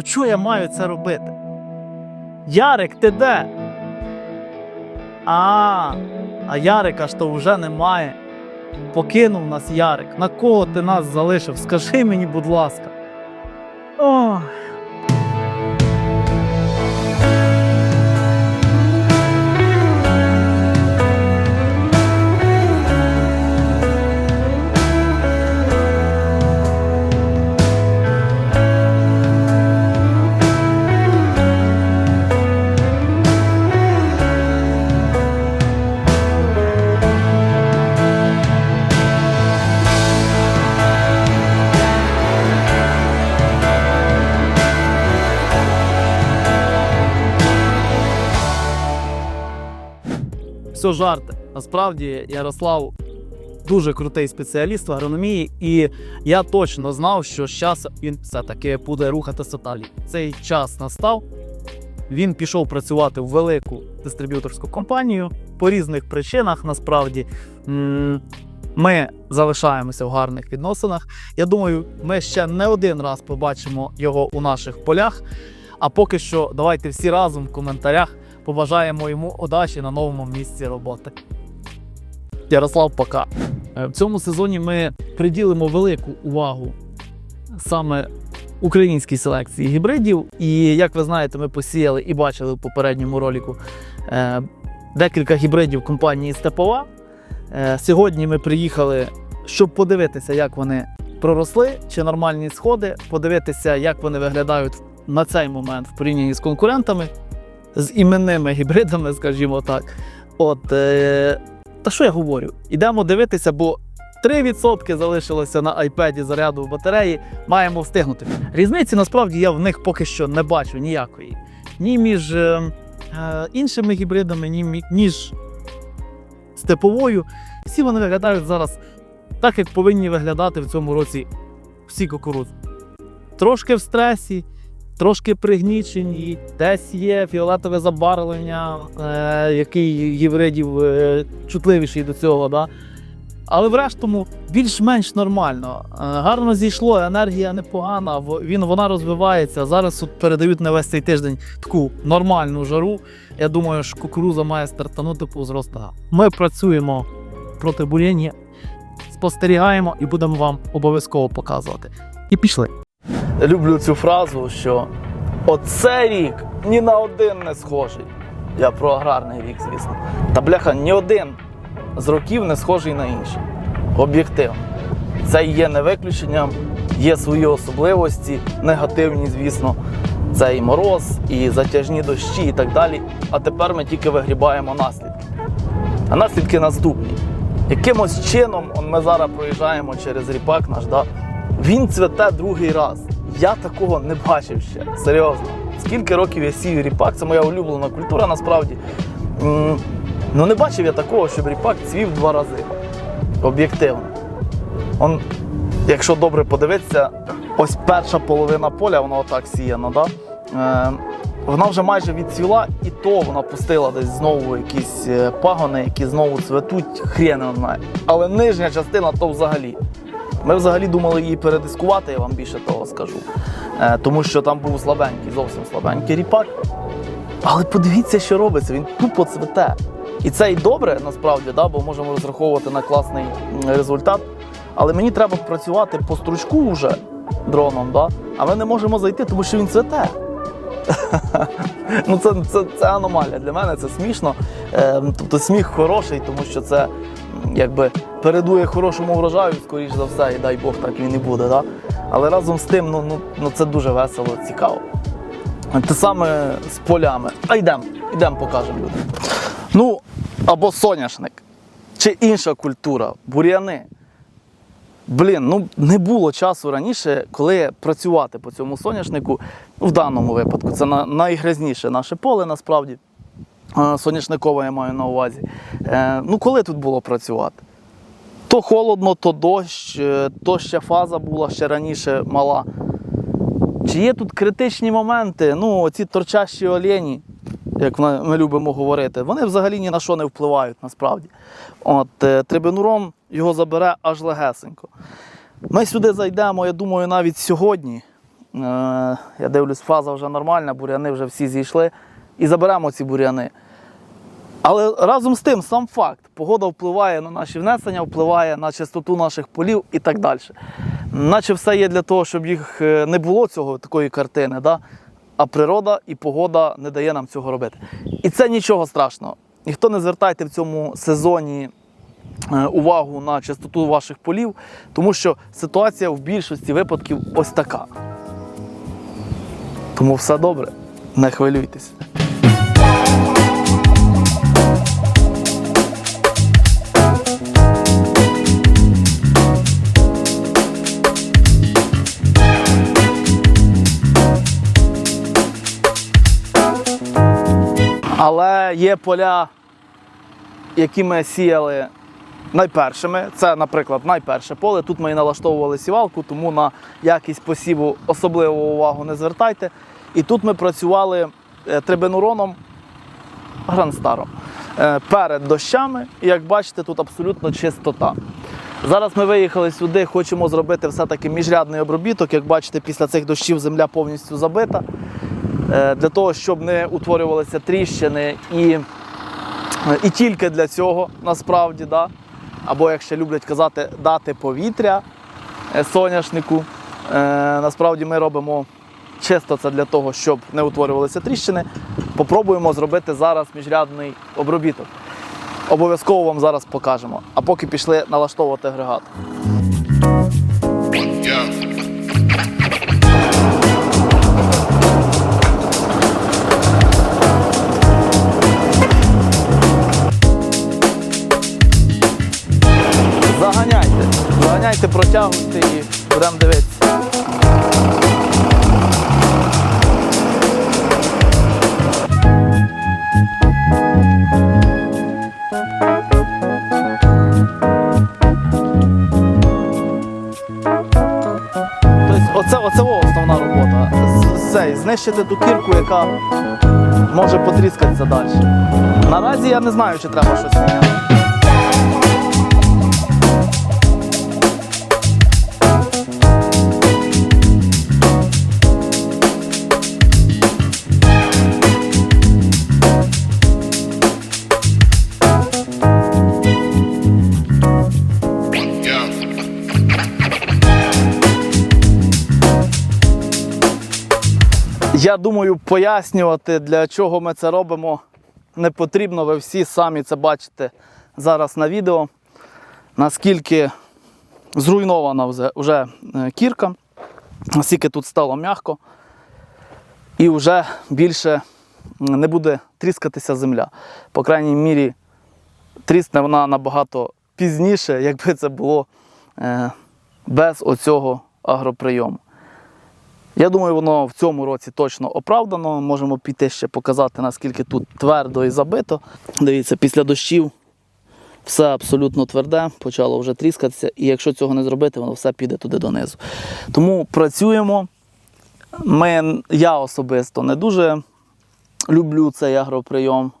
Ну, чого я маю це робити? Ярик, ти де? А, а Ярика ж то вже немає. Покинув нас Ярик. На кого ти нас залишив? Скажи мені, будь ласка. Ой. Все жарти. Насправді Ярослав дуже крутий спеціаліст в агрономії, і я точно знав, що зараз він все-таки буде рухатися далі. Цей час настав. Він пішов працювати в велику дистриб'юторську компанію по різних причинах. Насправді ми залишаємося в гарних відносинах. Я думаю, ми ще не один раз побачимо його у наших полях. А поки що, давайте всі разом в коментарях побажаємо йому удачі на новому місці роботи. Ярослав, пока. Е, В цьому сезоні ми приділимо велику увагу саме українській селекції гібридів. І як ви знаєте, ми посіяли і бачили в попередньому ролику е, декілька гібридів компанії Степова. Е, Сьогодні ми приїхали, щоб подивитися, як вони проросли, чи нормальні сходи, подивитися, як вони виглядають на цей момент в порівнянні з конкурентами, з іменними гібридами, скажімо так. От, е, та що я говорю? Ідемо дивитися, бо 3% залишилося на iPad заряду батареї, маємо встигнути. Різниці насправді я в них поки що не бачу ніякої. Ні між е, е, іншими гібридами, ні мі- ніж степовою. Всі вони виглядають зараз так, як повинні виглядати в цьому році всі кукурудзи. Трошки в стресі, трошки пригнічені, десь є фіолетове забарвлення, е, який гібридів е, чутливіший до цього. Да? Але в рештому більш-менш нормально. Е, гарно зійшло, енергія непогана, він, вона розвивається. Зараз от передають на весь цей тиждень таку нормальну жару. Я думаю, що кукуруза має стартанути по зросту. Ми працюємо проти бур'яння, спостерігаємо і будемо вам обов'язково показувати. І пішли. Люблю цю фразу, що оцей рік ні на один не схожий. Я про аграрний рік, звісно. Та бляха, ні один з років не схожий на інший. Об'єктивно. Це є не виключенням, є свої особливості, негативні, звісно. Це і мороз, і затяжні дощі, і так далі. А тепер ми тільки вигрібаємо наслідки. А наслідки наступні. Якимось чином он ми зараз проїжджаємо через ріпак наш, да? він цвете другий раз. Я такого не бачив ще. Серйозно. Скільки років я сію ріпак, це моя улюблена культура насправді. Ну не бачив я такого, щоб ріпак цвів два рази. Об'єктивно. Он, якщо добре подивитися, ось перша половина поля, вона отак сіяна, да? Е, вона вже майже відцвіла, і то вона пустила десь знову якісь е, пагони, які знову цветуть, хрен. Але нижня частина то взагалі. Ми взагалі думали її передискувати, я вам більше того скажу. Е, тому що там був слабенький, зовсім слабенький ріпак. Але подивіться, що робиться, він тупо цвете. І це і добре насправді, да, бо можемо розраховувати на класний результат. Але мені треба працювати по стручку вже дроном, да? а ми не можемо зайти, тому що він цвете. ну це, це, це аномалія. Для мене це смішно. Е, тобто сміх хороший, тому що це якби передує хорошому врожаю, скоріш за все, і дай Бог так він і буде. Да? Але разом з тим, ну, ну, ну це дуже весело, цікаво. Те саме з полями. А йдемо, йдемо, покажемо людям. Ну, або соняшник, чи інша культура, бур'яни. Блін, ну не було часу раніше, коли працювати по цьому соняшнику. Ну, в даному випадку це на, найгрязніше наше поле насправді. Соняшникове я маю на увазі. Е, ну, коли тут було працювати? То холодно, то дощ, е, то ще фаза була ще раніше мала. Чи є тут критичні моменти? Ну, ці торчащі олені, як ми ми любимо говорити, вони взагалі ні на що не впливають насправді. От, е, трибенуром його забере аж легесенько. Ми сюди зайдемо, я думаю, навіть сьогодні. я дивлюсь, фаза вже нормальна, буряни вже всі зійшли. І заберемо ці буряни. Але разом з тим, сам факт, погода впливає на наші внесення, впливає на чистоту наших полів і так далі. Наче все є для того, щоб їх е, не було цього такої картини, да? а природа і погода не дає нам цього робити. І це нічого страшного. Ніхто не звертайте в цьому сезоні е, увагу на чистоту ваших полів, тому що ситуація в більшості випадків ось така. Тому все добре, не хвилюйтесь. Але є поля, які ми сіяли найпершими. Це, наприклад, найперше поле. Тут ми і налаштовували сівалку, тому на якість посіву особливу увагу не звертайте. І тут ми працювали е, трибенуроном Гранстаром е, перед дощами. І як бачите, тут абсолютно чистота. Зараз ми виїхали сюди, хочемо зробити все-таки міжрядний обробіток. Як бачите, після цих дощів земля повністю забита. Е, Для того, щоб не утворювалися тріщини і, і тільки для цього насправді, да? Або як ще люблять казати, дати повітря е, соняшнику. Е, Насправді ми робимо чисто це для того, щоб не утворювалися тріщини. Попробуємо зробити зараз міжрядний обробіток. Обов'язково вам зараз покажемо. А поки пішли налаштовувати агрегат. Заганяйте, заганяйте, протягуйте і будемо дивитися. Тобто оце, оце основна робота. З- знищити ту кірку, яка може потріскатися далі. Наразі я не знаю, чи треба щось міняти. Я думаю, пояснювати, для чого ми це робимо, не потрібно. Ви всі самі це бачите зараз на відео, наскільки зруйнована вже, вже е, кірка, наскільки тут стало м'яко, і вже більше не буде тріскатися земля. По крайній мірі, трісне вона набагато пізніше, якби це було е, без оцього агроприйому. Я думаю, воно в цьому році точно оправдано. Можемо піти ще показати, наскільки тут твердо і забито. Дивіться, після дощів все абсолютно тверде, почало вже тріскатися, і якщо цього не зробити, воно все піде туди донизу. Тому працюємо. Ми, я особисто не дуже люблю цей агроприйом.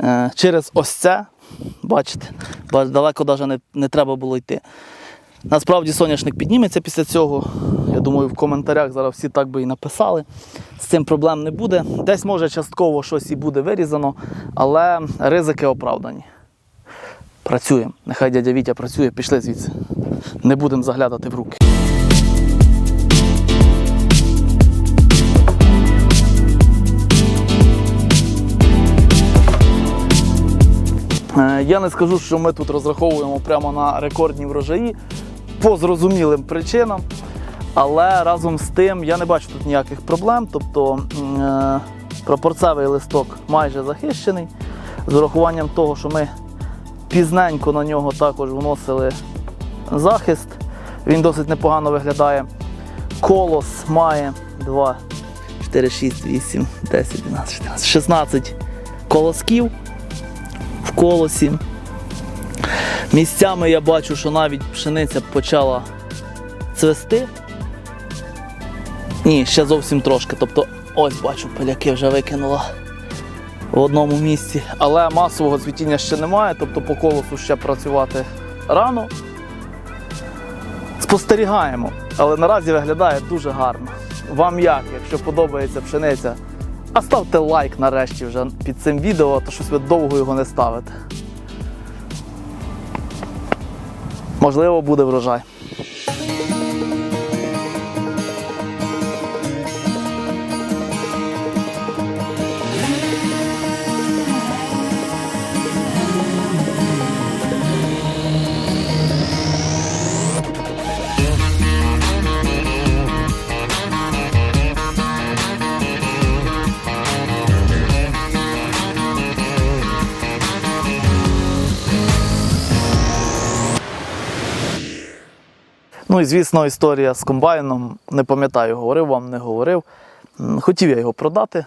Е, Через ось це, бачите, далеко навіть не, не треба було йти. Насправді соняшник підніметься після цього. Я думаю, в коментарях зараз всі так би і написали. З цим проблем не буде. Десь може частково щось і буде вирізано, але ризики оправдані. Працюємо. Нехай дядя Вітя працює, пішли звідси. Не будемо заглядати в руки. Е, Я не скажу, що ми тут розраховуємо прямо на рекордні врожаї по зрозумілим причинам. Але разом з тим я не бачу тут ніяких проблем. Тобто е, прапорцевий листок майже захищений. З урахуванням того, що ми пізненько на нього також вносили захист. Він досить непогано виглядає. Колос має 2, 4, 6, 8, 10, 12, 14, 16 колосків в колосі. Місцями я бачу, що навіть пшениця почала цвести. Ні, ще зовсім трошки. Тобто, ось бачу, пиляки вже викинула в одному місці. Але масового цвітіння ще немає, тобто по колосу ще працювати рано. Спостерігаємо, але наразі виглядає дуже гарно. вам як, якщо подобається пшениця, а ставте лайк нарешті вже під цим відео, то щось ви довго його не ставите. Можливо, буде врожай. Ну і звісно, історія з комбайном. Не пам'ятаю, говорив вам, не говорив. Хотів я його продати.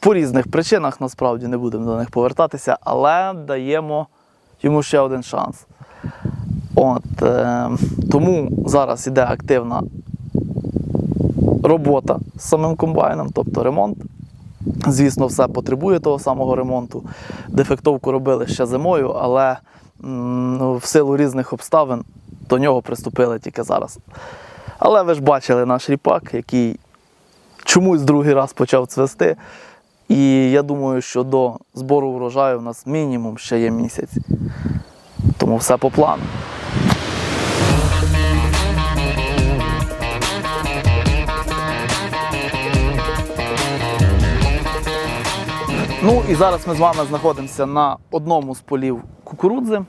По різних причинах, насправді не будемо до них повертатися, але даємо йому ще один шанс. От, е, тому зараз іде активна робота з самим комбайном, тобто ремонт. Звісно, все потребує того самого ремонту. Дефектовку робили ще зимою, але м, в силу різних обставин до нього приступили тільки зараз. Але ви ж бачили наш ріпак, який чомусь другий раз почав цвести. І я думаю, що до збору врожаю у нас мінімум ще є місяць. Тому все по плану. Ну і зараз ми з вами знаходимося на одному з полів кукурудзи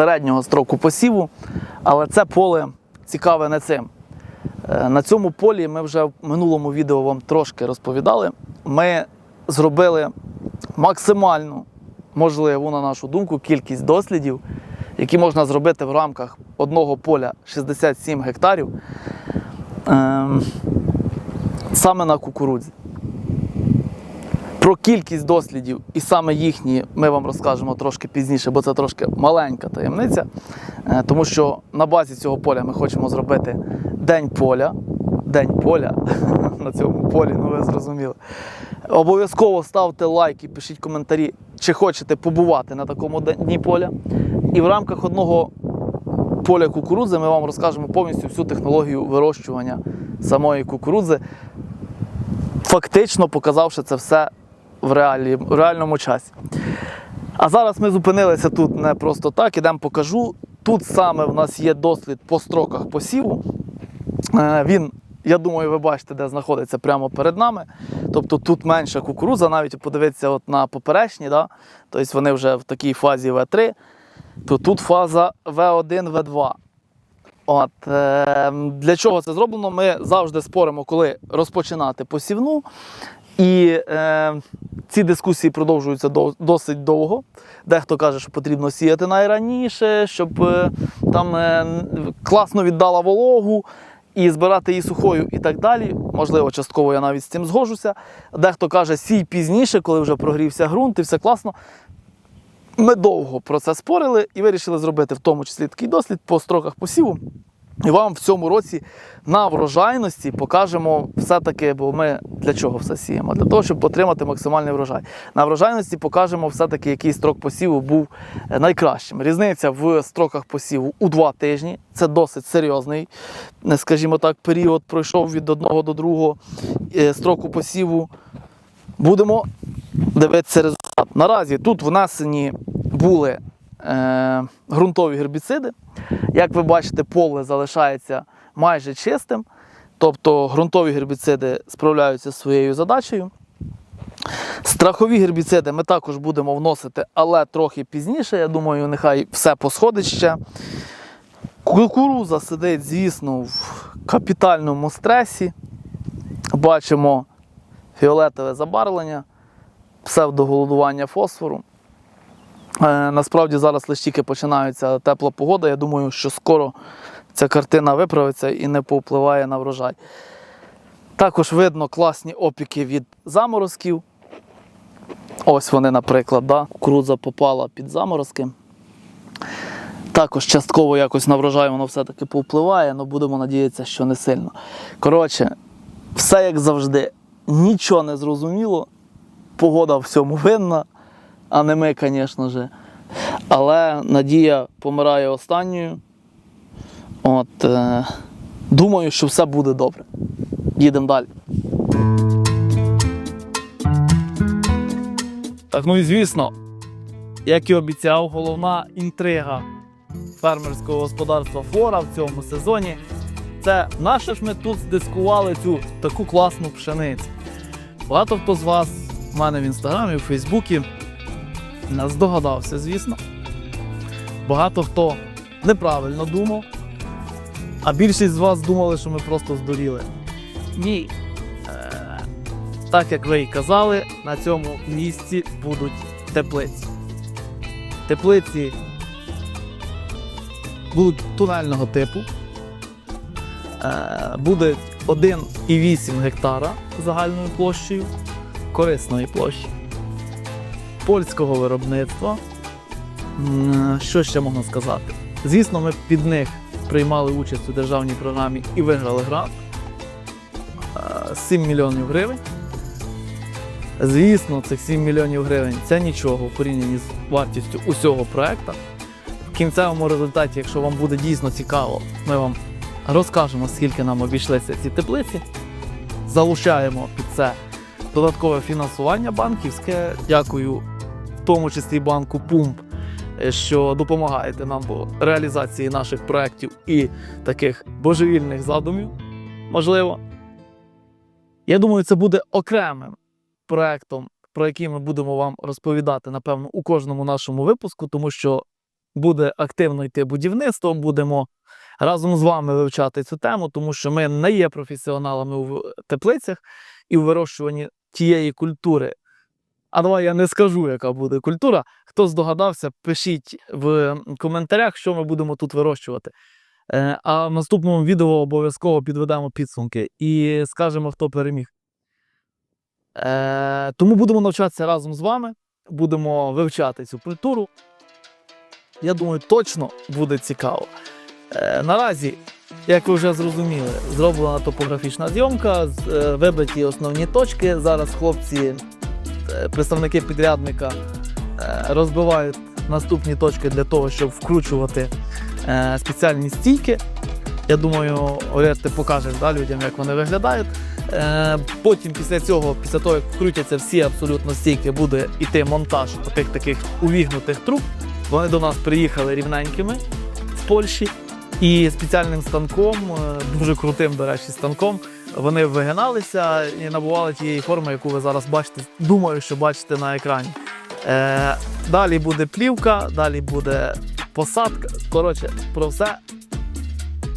середнього строку посіву, але це поле цікаве не цим. Е, На цьому полі ми вже в минулому відео вам трошки розповідали. Ми зробили максимальну можливу, на нашу думку, кількість дослідів, які можна зробити в рамках одного поля 67 гектарів ем, саме на кукурудзі. Про кількість дослідів і саме їхні ми вам розкажемо трошки пізніше, бо це трошки маленька таємниця. Е, Тому що на базі цього поля ми хочемо зробити день поля. День поля на цьому полі, ну ви зрозуміли. Обов'язково ставте лайк і пишіть коментарі, чи хочете побувати на такому дні поля. І в рамках одного поля кукурудзи ми вам розкажемо повністю всю технологію вирощування самої кукурудзи, фактично показавши це все в, реалі, в реальному часі. А зараз ми зупинилися тут не просто так, ідемо покажу. Тут саме в нас є дослід по строках посіву. Е, Він, я думаю, ви бачите, де знаходиться прямо перед нами. Тобто тут менша кукуруза, навіть подивитися от на поперечні, да? тобто вони вже в такій фазі В3, то тут фаза В1, В2. От, е, для чого це зроблено? Ми завжди споримо, коли розпочинати посівну. І е, ці дискусії продовжуються до, досить довго. Дехто каже, що потрібно сіяти найраніше, щоб е, там е, класно віддала вологу і збирати її сухою і так далі. Можливо, частково я навіть з цим згоджуся. Дехто каже, сій пізніше, коли вже прогрівся ґрунт і все класно. Ми довго про це спорили і вирішили зробити в тому числі такий дослід по строках посіву. І вам в цьому році на врожайності покажемо все-таки, бо ми для чого все сіємо? Для того, щоб отримати максимальний врожай. На врожайності покажемо все-таки, який строк посіву був е, найкращим. Різниця в строках посіву у два тижні. Це досить серйозний, е, скажімо так, період пройшов від одного до другого е, строку посіву. Будемо дивитися результат. Наразі тут внесені були е, ґрунтові гербіциди. Як ви бачите, поле залишається майже чистим, тобто ґрунтові гербіциди справляються своєю задачею. Страхові гербіциди ми також будемо вносити, але трохи пізніше. Я думаю, нехай все посходить ще. Кукуруза сидить, звісно, в капітальному стресі. Бачимо фіолетове забарвлення, псевдоголодування фосфору. Е, Насправді зараз лише тільки починається тепла погода. Я думаю, що скоро ця картина виправиться і не повпливає на врожай. Також видно класні опіки від заморозків. Ось вони, наприклад, да? кукурудза попала під заморозки. Також частково якось на врожай воно все-таки повпливає, але будемо надіятися, що не сильно. Коротше, все як завжди, нічого не зрозуміло. Погода всьому винна, а не ми, звісно ж. Але надія помирає останньою. От, е, Думаю, що все буде добре. Їдемо далі. Так, ну і звісно, як і обіцяв, головна інтрига фермерського господарства Флора в цьому сезоні. Це наше ж ми тут здискували цю таку класну пшеницю. Багато хто з вас в мене в інстаграмі, в Фейсбуці здогадався, звісно. Багато хто неправильно думав, а більшість з вас думали, що ми просто здуріли. Ні. Е, так як ви і казали, на цьому місці будуть теплиці. Теплиці будуть тунельного типу. Е, буде 1,8 гектара загальною площею корисної площі польського виробництва. Що ще можна сказати? Звісно, ми під них приймали участь у державній програмі і виграли грант. Е, 7 мільйонів гривень. Звісно, цих 7 мільйонів гривень це нічого в порівнянні з вартістю усього проекту. В кінцевому результаті, якщо вам буде дійсно цікаво, ми вам розкажемо, скільки нам обійшлися ці теплиці. Залучаємо під це додаткове фінансування банківське. Дякую, тому числі банку Пумп, е, що допомагаєте нам по реалізації наших проєктів і таких божевільних задумів. Можливо. Я думаю, це буде окремим проектом, про який ми будемо вам розповідати, напевно, у кожному нашому випуску, тому що буде активно йти будівництво, будемо разом з вами вивчати цю тему, тому що ми не є професіоналами у теплицях і у вирощуванні тієї культури. А давай я не скажу, яка буде культура. Хто здогадався, пишіть в коментарях, що ми будемо тут вирощувати. Е, А в наступному відео обов'язково підведемо підсумки і скажемо, хто переміг. Е, Тому будемо навчатися разом з вами, будемо вивчати цю культуру. Я думаю, точно буде цікаво. Е, Наразі, як ви вже зрозуміли, зроблена топографічна зйомка, е, основні точки. Зараз хлопці, представники підрядника, е, розбивають наступні точки для того, щоб вкручувати е, спеціальні стійки. Я думаю, Олег, ти покажеш да, людям, як вони виглядають. Е, Потім після цього, після того, як вкрутяться всі абсолютно стійки, буде йти монтаж таких таких увігнутих труб. Вони до нас приїхали рівненькими з Польщі. І спеціальним станком, е, дуже крутим, до речі, станком, вони вигиналися і набували тієї форми, яку ви зараз бачите. Думаю, що бачите на екрані. Е, далі буде плівка, далі буде посадка. Коротше, про все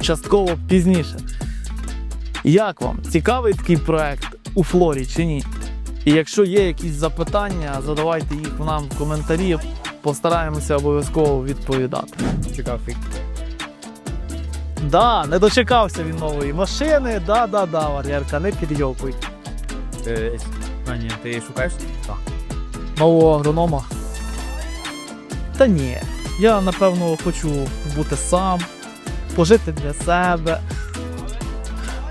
частково пізніше. Як вам? Цікавий такий проект у Флорі чи ні? І якщо є якісь запитання, задавайте їх нам в коментарі, постараємося обов'язково відповідати. Цікавий. Да, не дочекався він нової машини. Да, да, да, Вар'ярка, не підйокуй. Е, Ані, ти шукаєш? Так. Нового агронома. Та ні. Я напевно хочу бути сам, пожити для себе.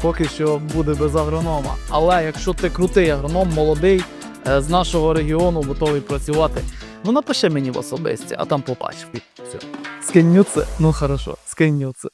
Поки що буде без агронома. Але якщо ти крутий агроном, молодий, е, з нашого регіону готовий працювати, ну напиши мені в особисті, а там побачиш. Все. Скинь нюци? Ну хорошо, скинь нюци.